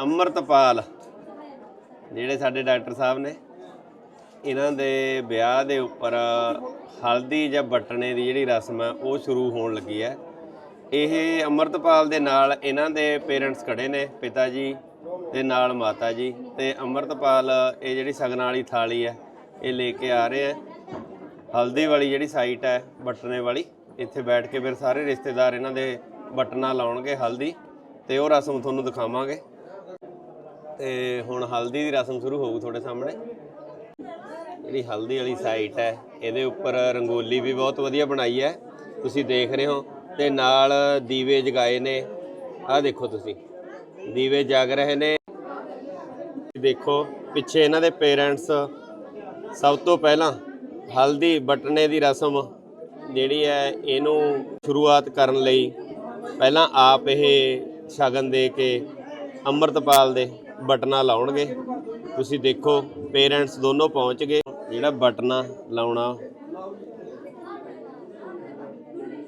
ਅੰਮ੍ਰਿਤਪਾਲ। ਜਿਹੜੇ ਸਾਡੇ ਡਾਕਟਰ ਸਾਹਿਬ ਨੇ, ਇਹਨਾਂ ਦੇ ਵਿਆਹ ਦੇ ਉੱਪਰ ਹਲਦੀ ਜਾਂ ਬਟਣੇ ਦੀ ਜਿਹੜੀ ਰਸਮ ਹੈ ਉਹ ਸ਼ੁਰੂ ਹੋਣ ਲੱਗੀ ਹੈ। ਇਹ ਅੰਮ੍ਰਿਤਪਾਲ ਦੇ ਨਾਲ ਇਹਨਾਂ ਦੇ ਪੇਰੈਂਟਸ ਖੜੇ ਨੇ, ਪਿਤਾ ਜੀ ਦੇ ਨਾਲ ਮਾਤਾ ਜੀ ਤੇ ਅੰਮ੍ਰਿਤਪਾਲ ਇਹ ਜਿਹੜੀ ਸਗਨ ਵਾਲੀ ਥਾਲੀ ਹੈ, ਇਹ ਲੈ ਕੇ ਆ ਰਹੇ ਹੈ। ਹਲਦੀ ਵਾਲੀ ਜਿਹੜੀ ਸਾਈਟ ਹੈ ਬਟਨੇ ਵਾਲੀ, ਇੱਥੇ ਬੈਠ ਕੇ ਫਿਰ ਸਾਰੇ ਰਿਸ਼ਤੇਦਾਰ ਇਹਨਾਂ ਦੇ ਬਟਨਾ ਲਾਉਣਗੇ ਹਲਦੀ ਤੇ ਉਹ ਰਸਮ ਤੁਹਾਨੂੰ ਦਿਖਾਵਾਂਗੇ। ਤੇ ਹੁਣ ਹਲਦੀ ਦੀ ਰਸਮ ਸ਼ੁਰੂ ਹੋਊ ਤੁਹਾਡੇ ਸਾਹਮਣੇ। ਜਿਹੜੀ ਹਲਦੀ ਵਾਲੀ ਸਾਈਟ ਹੈ, ਇਹਦੇ ਉੱਪਰ ਰੰਗੋਲੀ ਵੀ ਬਹੁਤ ਵਧੀਆ ਬਣਾਈ ਹੈ। ਤੁਸੀਂ ਦੇਖ ਰਹੇ ਹੋ, ਤੇ ਨਾਲ ਦੀਵੇ ਜਗਾਏ ਨੇ। ਆਹ ਦੇਖੋ ਤੁਸੀਂ, ਦੀਵੇ ਜਗ ਰਹੇ ਨੇ। ਦੇਖੋ, ਪਿੱਛੇ ਇਹਨਾਂ ਦੇ ਪੇਰੈਂਟਸ ਸਭ ਤੋਂ ਪਹਿਲਾਂ ਹਲਦੀ ਬਟਨੇ ਦੀ ਰਸਮ ਜਿਹੜੀ ਹੈ, ਇਹਨੂੰ ਸ਼ੁਰੂਆਤ ਕਰਨ ਲਈ ਪਹਿਲਾਂ ਆਪ ਇਹ ਸ਼ਗਨ ਦੇ ਕੇ ਅੰਮ੍ਰਿਤਪਾਲ ਦੇ ਬਟਨਾ ਲਾਉਣਗੇ। ਤੁਸੀਂ ਦੇਖੋ ਪੇਰੈਂਟਸ ਦੋਨੋਂ ਪਹੁੰਚ ਗਏ। ਜਿਹੜਾ ਬਟਨਾ ਲਾਉਣਾ,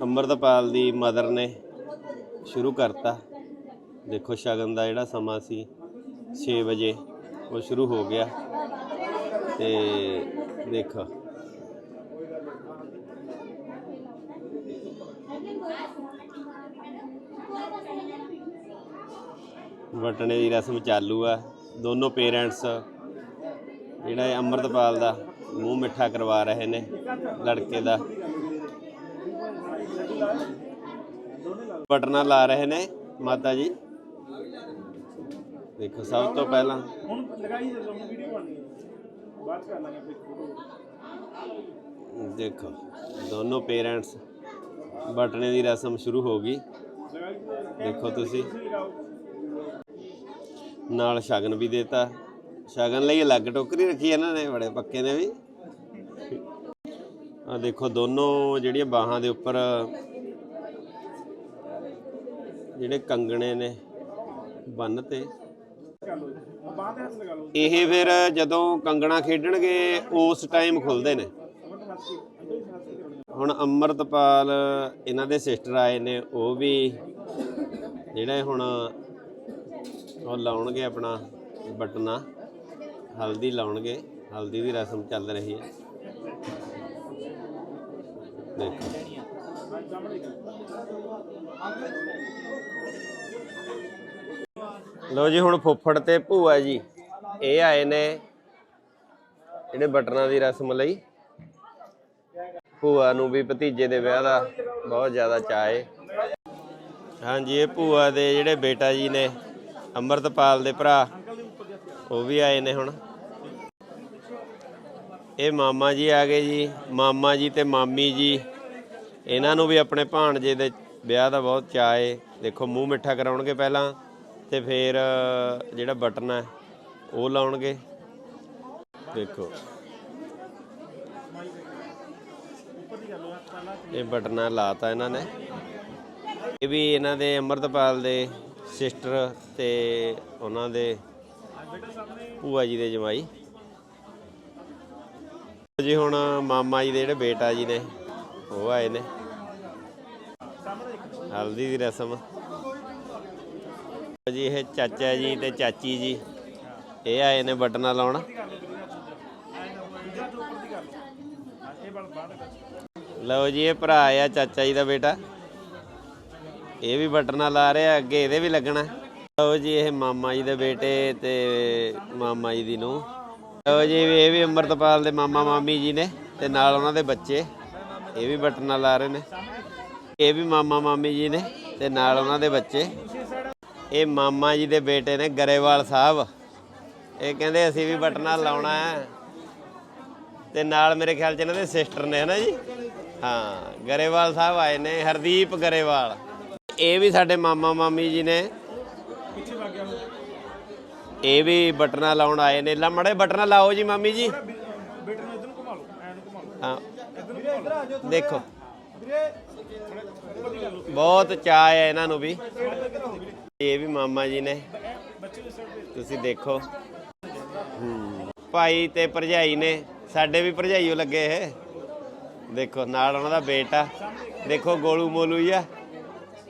ਅੰਮ੍ਰਿਤਪਾਲ ਦੀ ਮਦਰ ਨੇ ਸ਼ੁਰੂ ਕਰਤਾ। ਦੇਖੋ, ਸ਼ਗਨ ਦਾ ਜਿਹੜਾ ਸਮਾਂ ਸੀ 6 ਵਜੇ, ਉਹ ਸ਼ੁਰੂ ਹੋ ਗਿਆ। ਤੇ ਦੇਖੋ ਵਟਣੇ ਦੀ ਰਸਮ ਚਾਲੂ ਆ। ਦੋਨੋਂ ਪੇਰੈਂਟਸ ਜਿਹੜਾ ਇਹ ਅੰਮ੍ਰਿਤਪਾਲ ਦਾ ਮੂੰਹ ਮਿੱਠਾ ਕਰਵਾ ਰਹੇ ਨੇ ਲੜਕੇ ਦਾ। ਬਟਨਾ ਲਾ ਰਹੇ ਨੇ ਮਾਤਾ ਜੀ। ਦੇਖੋ ਸਭ ਤੋਂ ਪਹਿਲਾਂ ਹੁਣ ਲਗਾਈ ਜਦੋਂ ਵੀਡੀਓ ਬਣਨੀ ਹੈ ਬਾਅਦ ਕਰ ਲਾਂਗੇ ਫਿਰ ਫੋਟੋ ਦੇਖੋ ਦੋਨੋਂ ਪੇਰੈਂਟਸ ਬਟਨੇ ਦੀ ਰਸਮ ਸ਼ੁਰੂ ਹੋ ਗਈ। ਦੇਖੋ ਤੁਸੀਂ। ਨਾਲ ਸ਼ਗਨ ਵੀ ਦੇਤਾ। ਸ਼ਗਨ ਲਈ ਅਲੱਗ ਟੋਕਰੀ ਰੱਖੀ ਇਹਨਾਂ ਨੇ ਬੜੇ ਪੱਕੇ ਨੇ ਵੀ। ਆ ਦੇਖੋ ਦੋਨੋਂ ਜਿਹੜੀਆਂ ਬਾਹਾਂ ਦੇ ਉੱਪਰ ਜਿਹੜੇ ਕੰਗਣੇ ਨੇ ਬੰਨ ਤੇ। ਇਹ ਫਿਰ ਜਦੋਂ ਕੰਗਣਾ ਖੇਡਣਗੇ ਉਸ ਟਾਈਮ ਖੁੱਲਦੇ ਨੇ। ਹੁਣ ਅੰਮ੍ਰਿਤਪਾਲ ਇਹਨਾਂ ਦੇ ਸਿਸਟਰ ਆਏ ਨੇ ਉਹ ਵੀ ਜਿਹੜੇ ਹੁਣ ਉਹ ਲਾਉਣਗੇ ਆਪਣਾ ਬਟਨਾ, ਹਲਦੀ ਲਾਉਣਗੇ, ਹਲਦੀ ਦੀ ਰਸਮ ਚੱਲ ਰਹੀ ਹੈ। ਦੇਖੋ। ਲੋ ਜੀ, ਹੁਣ ਫੁੱਫੜ ਤੇ ਭੂਆ ਜੀ, ਇਹ ਆਏ ਨੇ ਜਿਹੜੇ ਬਟਨਾਂ ਦੀ ਰਸਮ ਲਈ। ਭੂਆ ਨੂੰ ਵੀ ਭਤੀਜੇ ਦੇ ਵਿਆਹ ਦਾ ਬਹੁਤ ਜ਼ਿਆਦਾ ਚਾਅ ਹੈ ਹਾਂਜੀ, ਇਹ ਭੂਆ ਦੇ ਜਿਹੜੇ ਬੇਟਾ ਜੀ ਨੇ, ਅੰਮ੍ਰਿਤਪਾਲ ਦੇ ਭਰਾ, ਉਹ ਵੀ ਆਏ ਨੇ ਹੁਣ। ਇਹ ਮਾਮਾ ਜੀ ਆ ਗਏ ਜੀ, ਮਾਮਾ ਜੀ ਤੇ ਮਾਮੀ ਜੀ। ਇਹਨਾਂ ਨੂੰ ਵੀ ਆਪਣੇ ਭਾਣਜੇ ਦੇ ਵਿਆਹ ਦਾ ਬਹੁਤ ਚਾਅ ਏ। ਦੇਖੋ, ਮੂੰਹ ਮਿੱਠਾ ਕਰਾਉਣਗੇ ਪਹਿਲਾਂ, ਤੇ ਫਿਰ, ਜਿਹੜਾ ਬਟਨ ਹੈ, ਉਹ ਲਾਉਣਗੇ। ਦੇਖੋ। ਇਹ ਬਟਨਾ ਲਾਤਾ ਇਹਨਾਂ ਨੇ। ਇਹ ਵੀ ਇਹਨਾਂ ਦੇ ਅੰਮ੍ਰਿਤਪਾਲ ਦੇ ਸਿਸਟਰ ਤੇ ਉਹਨਾਂ ਦੇ ਭੂਆ ਜੀ ਦੇ ਜਮਾਈ। ਜੀ ਹੁਣ ਮਾਮਾ ਜੀ ਦੇ ਜਿਹੜੇ ਬੇਟਾ ਜੀ ਨੇ, ਉਹ ਆਏ ਨੇ। ਹਲਦੀ ਦੀ ਰਸਮ। ਜੀ ਇਹ ਚਾਚਾ ਜੀ ਤੇ ਚਾਚੀ ਜੀ, ਇਹ ਆਏ ਨੇ ਬਟਨਾ ਲਾਉਣ। ਲਓ ਜੀ, ਇਹ ਭਰਾ ਆ ਚਾਚਾ ਜੀ ਦਾ ਬੇਟਾ। ਇਹ ਵੀ ਬਟਨਾ ਲਾ ਰਿਹਾ, ਅੱਗੇ ਇਹਦੇ ਵੀ ਲੱਗਣਾ। ਲਓ ਜੀ, ਇਹ ਮਾਮਾ ਜੀ ਦੇ ਬੇਟੇ ਤੇ ਮਾਮਾ ਜੀ ਦੀ ਨੂੰ ਲਓ ਜੀ, ਇਹ ਵੀ ਅੰਮ੍ਰਿਤਪਾਲ ਦੇ ਮਾਮਾ ਮਾਮੀ ਜੀ ਨੇ ਤੇ ਨਾਲ ਉਹਨਾਂ ਦੇ ਬੱਚੇ। ਇਹ ਵੀ ਬਟਨਾ ਲਾ ਰਹੇ ਨੇ। ਇਹ ਵੀ ਮਾਮਾ ਮਾਮੀ ਜੀ ਨੇ ਤੇ ਨਾਲ ਉਹਨਾਂ ਦੇ ਬੱਚੇ। ਇਹ ਮਾਮਾ ਜੀ ਦੇ ਬੇਟੇ ਨੇ ਗਰੇਵਾਲ ਸਾਹਿਬ। ਇਹ ਕਹਿੰਦੇ, ਅਸੀਂ ਵੀ ਬਟਨਾ ਲਾਉਣਾ ਹੈ। ਤੇ ਨਾਲ ਮੇਰੇ ਖਿਆਲ ਚ ਇਹਨਾਂ ਦੇ ਸਿਸਟਰ ਨੇ, ਹਨਾ ਜੀ? ਹਾਂ, ਗਰੇਵਾਲ ਸਾਹਿਬ ਆਏ ਨੇ, ਹਰਦੀਪ ਗਰੇਵਾਲ। ਇਹ ਵੀ ਸਾਡੇ ਮਾਮਾ ਮਾਮੀ ਜੀ ਨੇ। ਪਿੱਛੇ ਵਗ ਗਿਆ ਇਹ ਵੀ ਬਟਨਾ ਲਾਉਣ ਆਏ ਨੇ। ਲਾ ਮੜੇ ਬਟਨਾ ਲਾਓ ਜੀ ਮਾਮੀ ਜੀ। ਬੇਟੇ ਨੂੰ ਇਧਰ ਨੂੰ ਘੁਮਾ ਲਓ ਐਂ ਨੂੰ ਘੁਮਾ ਲਓ ਹਾਂ। ਇਧਰ ਨੂੰ ਘੁਮਾ ਲਓ ਦੇਖੋ। ਬਹੁਤ ਚਾਅ ਹੈ ਇਹਨਾਂ ਨੂੰ ਵੀ। ਇਹ ਵੀ ਮਾਮਾ ਜੀ ਨੇ। ਤੁਸੀਂ ਦੇਖੋ। ਹੂੰ ਭਾਈ ਤੇ ਭਰਜਾਈ ਨੇ। ਸਾਡੇ ਵੀ ਭਰਜਾਈਓ ਲੱਗੇ ਇਹ ਦੇਖੋ, ਨਾਲ ਉਹਨਾਂ ਦਾ ਬੇਟਾ। ਦੇਖੋ, ਗੋਲੂ ਮੋਲੂ ਹੀ ਆ।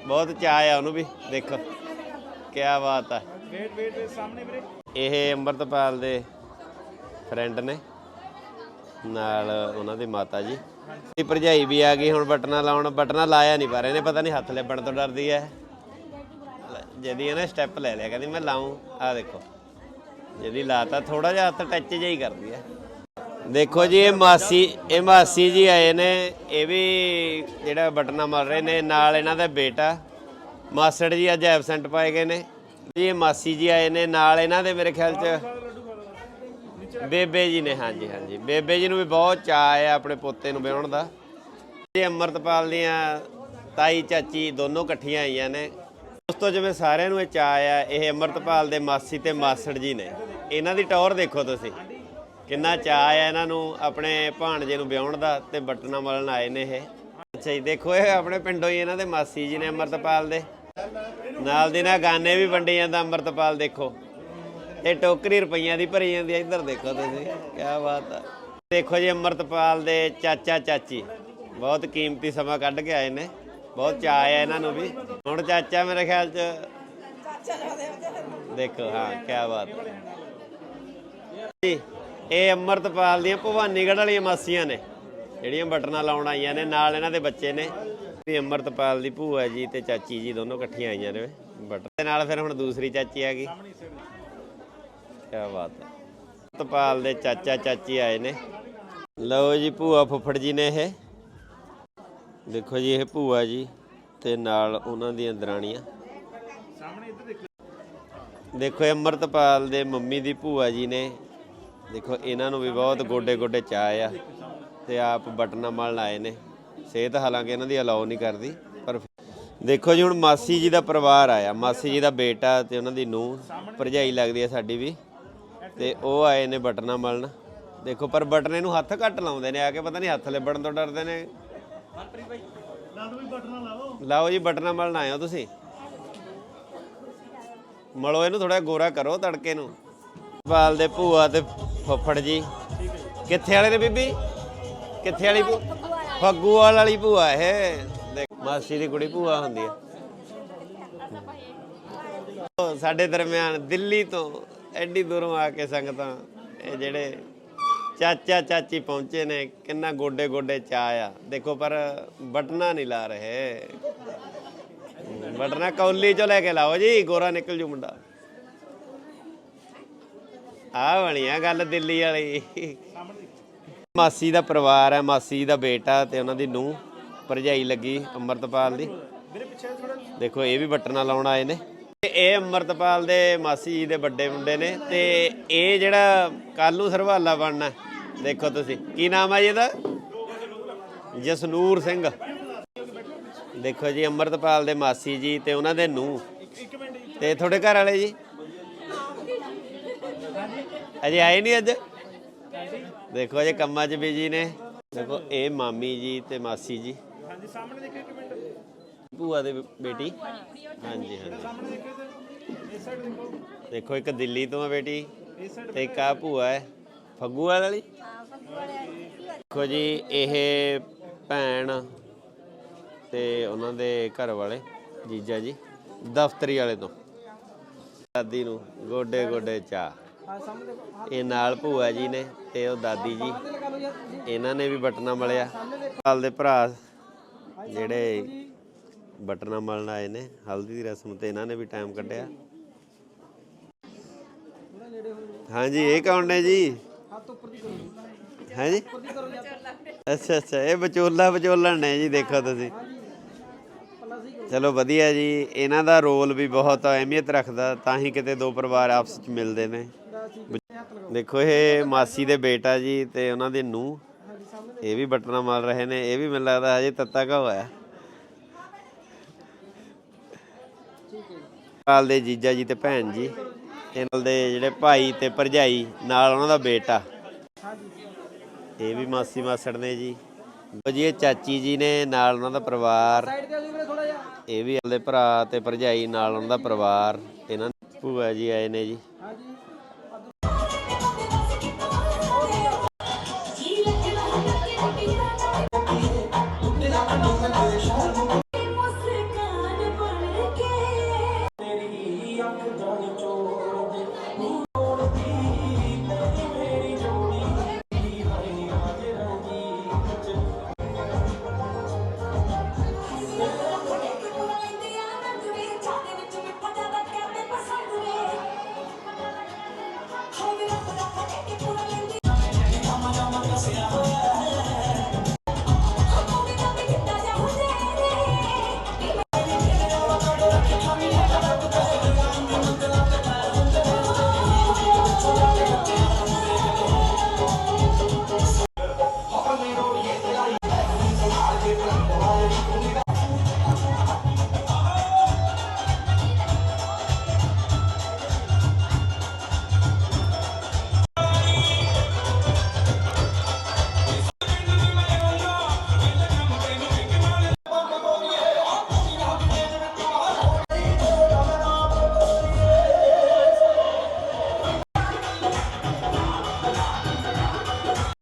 ਬਹੁਤ ਚਾਅ ਆ ਉਹਨੂੰ ਵੀ ਦੇਖੋ। ਕੀ ਬਾਤ ਆ। ਵੇਟ ਵੇਟ ਵੇਟ ਸਾਹਮਣੇ ਵੀਰੇ। ਇਹ ਅੰਮ੍ਰਿਤਪਾਲ ਦੇ ਫਰੈਂਡ ਨੇ। ਨਾਲ ਉਹਨਾਂ ਦੀ ਮਾਤਾ ਜੀ। ਦੀ ਭਰਜਾਈ ਵੀ ਆ ਗਈ ਹੁਣ ਬਟਨਾ ਲਾਉਣ ਬਟਨਾ ਲਾਇਆ ਨਹੀਂ ਪਾ ਰਹੇ ਨੇ ਪਤਾ ਨਹੀਂ ਹੱਥ ਲੱਭਣ ਤੋਂ ਡਰਦੀ ਹੈ ਜਦੀ ਇਹਨੇ ਸਟੈਪ ਲੈ ਲਿਆ ਕਹਿੰਦੀ ਮੈਂ ਲਾਉਂ ਆ ਦੇਖੋ। ਜਦੀ ਲਾਤਾ ਥੋੜਾ ਜਿਹਾ ਹੱਥ ਟੱਚ ਜਿਹਾ ਹੀ ਕਰਦੀ ਹੈ ਦੇਖੋ ਜੀ, ਇਹ ਮਾਸੀ ਇਹ ਮਾਸੀ ਜੀ ਆਏ ਨੇ, ਇਹ ਵੀ ਜਿਹੜਾ ਬਟਨਾ ਮਾਰ ਰਹੇ ਨੇ, ਨਾਲ ਇਹਨਾਂ ਦਾ ਬੇਟਾ। ਮਾਸੜ ਜੀ ਅੱਜ ਐਬਸੈਂਟ ਪਾਏ ਗਏ ਨੇ। ਜੀ, ਇਹ ਮਾਸੀ ਜੀ ਆਏ ਨੇ, ਨਾਲ ਇਹਨਾਂ ਦੇ ਮੇਰੇ ਖਿਆਲ ਚ। ਬੇਬੇ ਜੀ ਨੇ, ਹਾਂਜੀ ਹਾਂਜੀ। ਬੇਬੇ ਜੀ ਨੂੰ ਵੀ ਬਹੁਤ ਚਾਅ ਹੈ ਆਪਣੇ ਪੋਤੇ ਨੂੰ ਵਿਆਹਣ ਦਾ। ਇਹ ਅੰਮ੍ਰਿਤਪਾਲ ਦੀਆਂ ਤਾਈ, ਚਾਚੀ ਦੋਨੋਂ ਇਕੱਠੀਆਂ ਆਈਆਂ ਨੇ। ਉਸ ਤੋਂ ਜਿਵੇਂ ਸਾਰਿਆਂ ਨੂੰ ਇਹ ਚਾਅ ਆ ਇਹ ਅੰਮ੍ਰਿਤਪਾਲ ਦੇ ਮਾਸੀ ਤੇ ਮਾਸੜ ਜੀ ਨੇ। ਇਹਨਾਂ ਦੀ ਟੌਰ ਦੇਖੋ ਤੁਸੀਂ। ਕਿੰਨਾ ਚਾਅ ਆ ਇਹਨਾਂ ਨੂੰ ਆਪਣੇ ਭਾਣਜੇ ਨੂੰ ਵਿਆਹਣ ਦਾ ਤੇ ਬਟਨਾ ਮਲਣ ਆਏ ਨੇ ਇਹ। ਅੱਛਾ ਜੀ ਦੇਖੋ ਇਹ ਆਪਣੇ ਪਿੰਡੋਂ ਹੀ ਇਹਨਾਂ ਦੇ ਮਾਸੀ ਜੀ ਨੇ ਅੰਮ੍ਰਿਤਪਾਲ ਦੇ। ਨਾਲ ਦੀ ਨਾਲ ਗਾਨੇ ਵੀ ਵੰਡੇ ਜਾਂਦਾ ਅੰਮ੍ਰਿਤਪਾਲ ਦੇਖੋ। ਇਹ ਟੋਕਰੀ ਰੁਪਈਆਂ ਦੀ ਭਰੀ ਜਾਂਦੀ ਹੈ ਇੱਧਰ ਦੇਖੋ ਤੁਸੀਂ ਕੀ ਬਾਤ ਹੈ ਦੇਖੋ ਜੀ ਅੰਮ੍ਰਿਤਪਾਲ ਦੇ ਚਾਚਾ ਚਾਚੀ ਬਹੁਤ ਕੀਮਤੀ ਸਮਾਂ ਕੱਢ ਕੇ ਆਏ ਨੇ। ਬਹੁਤ ਚਾਅ ਹੈ ਇਹਨਾਂ ਨੂੰ ਵੀ। ਹੁਣ ਚਾਚਾ ਮੇਰੇ ਖਿਆਲ ਚ ਦੇਖੋ ਹਾਂ ਕੀ ਬਾਤ ਹੈ ਜੀ। ਇਹ ਅੰਮ੍ਰਿਤਪਾਲ ਦੀਆਂ ਭਵਾਨੀਗੜ੍ਹ ਵਾਲੀਆਂ ਮਾਸੀਆਂ ਨੇ, ਜਿਹੜੀਆਂ ਬਟਨਾਂ ਲਾਉਣ ਆਈਆਂ ਨੇ, ਨਾਲ ਇਹਨਾਂ ਦੇ ਬੱਚੇ ਨੇ। ਵੀ ਅੰਮ੍ਰਿਤਪਾਲ ਦੀ ਭੂਆ ਜੀ ਤੇ ਚਾਚੀ ਜੀ ਦੋਨੋਂ ਇਕੱਠੀਆਂ ਆਈਆਂ ਨੇ। ਬਟਨ ਦੇ ਨਾਲ ਫਿਰ ਹੁਣ ਦੂਸਰੀ ਚਾਚੀ ਆ ਗਈ। ਕਿਆ ਬਾਤ ਹੈ। ਅੰਮ੍ਰਿਤਪਾਲ ਦੇ ਚਾਚਾ ਚਾਚੀ ਆਏ ਨੇ। ਲਓ ਜੀ ਭੂਆ ਫੁੱਫੜ ਜੀ ਨੇ ਇਹ। ਦੇਖੋ ਜੀ ਇਹ ਭੂਆ ਜੀ ਤੇ ਨਾਲ ਉਹਨਾਂ ਦੀਆਂ ਦਰਾਣੀਆਂ। ਸਾਹਮਣੇ ਇੱਧਰ ਦੇਖੋ ਦੇਖੋ ਇਹ ਅੰਮ੍ਰਿਤਪਾਲ ਦੇ ਮੰਮੀ ਦੀ ਭੂਆ ਜੀ ਨੇ। ਦੇਖੋ, ਇਹਨਾਂ ਨੂੰ ਵੀ ਬਹੁਤ ਗੋਡੇ ਗੋਡੇ ਚਾਅ ਆ ਤੇ ਆਪ ਬਟਨਾ ਮਲਣ ਆਏ ਨੇ। ਸਿਹਤ ਹਾਲਾਂਕਿ ਇਹਨਾਂ ਦੀ ਅਲਾਉ ਨਹੀਂ ਕਰਦੀ, ਪਰ ਦੇਖੋ ਜੀ, ਹੁਣ ਮਾਸੀ ਜੀ ਦਾ ਪਰਿਵਾਰ ਆਇਆ। ਮਾਸੀ ਜੀ ਦਾ ਬੇਟਾ ਤੇ ਉਹਨਾਂ ਦੀ ਨੂੰਹ, ਭਰਜਾਈ ਲੱਗਦੀ ਹੈ ਸਾਡੀ ਵੀ। ਤੇ ਉਹ ਆਏ ਨੇ ਬਟਨਾ ਮਲਣ ਦੇਖੋ, ਪਰ ਬਟਨੇ ਨੂੰ ਹੱਥ ਘੱਟ ਲਾਉਂਦੇ ਨੇ, ਆ ਕੇ ਪਤਾ ਨਹੀਂ ਹੱਥ ਲੱਭਣ ਤੋਂ ਡਰਦੇ ਨੇ। ਲਾਓ ਜੀ, ਬਟਨਾ ਮਲਣ ਆਏ ਹੋ ਤੁਸੀਂ। ਮਲੋ ਇਹਨੂੰ ਥੋੜਾ ਗੋਰਾ ਕਰੋ ਤੜਕੇ ਨੂੰ। ਪਾਲ ਦੇ ਭੂਆ ਤੇ ਫੁੱਫੜ ਜੀ। ਕਿੱਥੇ ਵਾਲੇ ਨੇ ਬੀਬੀ? ਕਿੱਥੇ ਵਾਲੀ ਭੂ? ਫੱਗੂਵਾਲ ਵਾਲੀ ਭੂਆ ਇਹ। ਮਾਸੀ ਦੀ ਕੁੜੀ ਭੂਆ ਹੁੰਦੀ ਹੈ ਸਾਡੇ ਦਰਮਿਆਨ ਦਿੱਲੀ ਤੋਂ ਐਡੀ ਦੂਰੋਂ ਆ ਕੇ ਸੰਗਤਾਂ, ਇਹ ਜਿਹੜੇ ਚਾਚਾ ਚਾਚੀ ਪਹੁੰਚੇ ਨੇ, ਕਿੰਨਾ ਗੋਡੇ ਗੋਡੇ ਚਾ ਆ। ਦੇਖੋ, ਪਰ ਬਟਨਾ ਨਹੀਂ ਲਾ ਰਹੇ। ਬਟਨਾ ਕੌਲੀ ਚੋਂ ਲੈ ਕੇ ਲਾਓ ਜੀ, ਗੋਰਾ ਨਿਕਲ ਜੂ ਮੁੰਡਾ। ਆ ਬਣੀਆ ਗੱਲ ਦਿੱਲੀ ਵਾਲੀ। ਮਾਸੀ ਦਾ ਪਰਿਵਾਰ ਹੈ, ਮਾਸੀ ਦਾ ਬੇਟਾ ਤੇ ਉਹਨਾਂ ਦੀ ਨੂੰਹ ਭਰਜਾਈ ਲੱਗੀ ਅੰਮ੍ਰਿਤਪਾਲ ਦੀ। ਵੀਰੇ ਪਿੱਛੇ ਥੋੜਾ ਦੇਖੋ, ਇਹ ਵੀ ਬਟਨਾ ਲਾਉਣ ਆਏ ਨੇ। ਤੇ ਇਹ ਅੰਮ੍ਰਿਤਪਾਲ ਦੇ ਮਾਸੀ ਜੀ ਦੇ ਵੱਡੇ ਮੁੰਡੇ ਨੇ ਤੇ ਇਹ ਜਿਹੜਾ ਕੱਲ ਨੂੰ ਸਰਵਾਲਾ ਬਣਨਾ, ਦੇਖੋ ਤੁਸੀਂ। ਕੀ ਨਾਮ ਹੈ ਜੀ ਇਹਦਾ? ਜਸਨੂਰ ਸਿੰਘ। ਦੇਖੋ ਜੀ, ਅੰਮ੍ਰਿਤਪਾਲ ਦੇ ਮਾਸੀ ਜੀ ਤੇ ਉਹਨਾਂ ਦੇ ਨੂੰਹ। ਤੇ ਤੁਹਾਡੇ ਘਰ ਵਾਲੇ ਜੀ? ਅਜੇ ਆਏ ਨਹੀਂ ਅੱਜ? ਦੇਖੋ ਅਜੇ ਕੰਮਾਂ 'ਚ ਬਿਜ਼ੀ ਨੇ। ਦੇਖੋ ਇਹ ਮਾਮੀ ਜੀ ਤੇ ਮਾਸੀ ਜੀ। ਹਾਂਜੀ ਸਾਹਮਣੇ ਦੇਖੋ ਇੱਕ ਮਿੰਟ। ਭੂਆ ਦੇ ਬੇਟੀ। ਹਾਂਜੀ ਹਾਂਜੀ। ਦੇਖੋ। ਇੱਕ ਦਿੱਲੀ ਤੋਂ ਆ ਬੇਟੀ ਤੇ ਇੱਕ ਆ ਭੂਆ ਹੈ। ਫੱਗੂਵਾਲ ਵਾਲੀ ਦੇਖੋ ਜੀ ਇਹ ਭੈਣ ਤੇ ਉਹਨਾਂ ਦੇ ਘਰ ਵਾਲੇ ਜੀਜਾ ਜੀ ਦਫ਼ਤਰੀ ਵਾਲੇ ਤੋਂ। ਦਾਦੀ ਨੂੰ ਗੋਡੇ ਗੋਡੇ ਚਾ ਇਹ ਨਾਲ ਭੂਆ ਜੀ ਨੇ ਤੇ ਉਹ ਦਾਦੀ ਜੀ। ਇਹਨਾਂ ਨੇ ਵੀ ਬਟਨਾ ਮਲਿਆ। ਹਾਲ ਦੇ ਭਰਾ ਜਿਹੜੇ ਬਟਨਾ ਮਲਣ ਆਏ ਨੇ, ਹਲਦੀ ਦੀ ਰਸਮ ਤੇ ਇਹਨਾਂ ਨੇ ਵੀ ਟਾਈਮ ਕੱਢਿਆ। ਹਾਂਜੀ, ਇਹ ਕੌਣ ਨੇ ਜੀ? ਹੈ ਅੱਛਾ ਅੱਛਾ, ਇਹ ਵਿਚੋਲਾ ਵਿਚੋਲਣ ਨੇ ਜੀ, ਦੇਖੋ ਤੁਸੀਂ। ਚਲੋ ਵਧੀਆ ਜੀ, ਇਹਨਾਂ ਦਾ ਰੋਲ ਵੀ ਬਹੁਤ ਅਹਿਮੀਅਤ ਰੱਖਦਾ, ਤਾਂ ਹੀ ਕਿਤੇ ਦੋ ਪਰਿਵਾਰ ਆਪਸ ਵਿੱਚ ਮਿਲਦੇ ਨੇ। ਦੇਖੋ ਇਹ ਮਾਸੀ ਦੇ ਬੇਟਾ ਜੀ ਤੇ ਉਹਨਾਂ ਦੇ ਨੂੰ ਇਹ ਵੀ ਬਟਨਾ ਮਾਰ ਰਹੇ ਨੇ, ਇਹ ਵੀ ਮੈਨੂੰ ਲੱਗਦਾ ਹਜੇ ਤੱਤਾ ਕਾ ਹੋਇਆ। ਪਾਲ ਦੇ ਜੀਜਾ ਜੀ ਤੇ ਭੈਣ ਜੀ ਤੇ ਦੇ ਜਿਹੜੇ ਭਾਈ ਤੇ ਭਰਜਾਈ, ਨਾਲ ਉਹਨਾਂ ਦਾ ਬੇਟਾ। ਇਹ ਵੀ ਮਾਸੀ ਮਾਸੜ ਨੇ ਜੀ। ਲਓ ਜੀ, ਇਹ ਚਾਚੀ ਜੀ ਨੇ, ਨਾਲ ਉਹਨਾਂ ਦਾ ਪਰਿਵਾਰ। ਇਹ ਵੀ ਉਹਦੇ ਭਰਾ ਤੇ ਭਰਜਾਈ, ਨਾਲ ਉਹਨਾਂ ਦਾ ਪਰਿਵਾਰ। ਇਹਨਾਂ ਭੂਆ ਜੀ ਆਏ ਨੇ ਜੀ।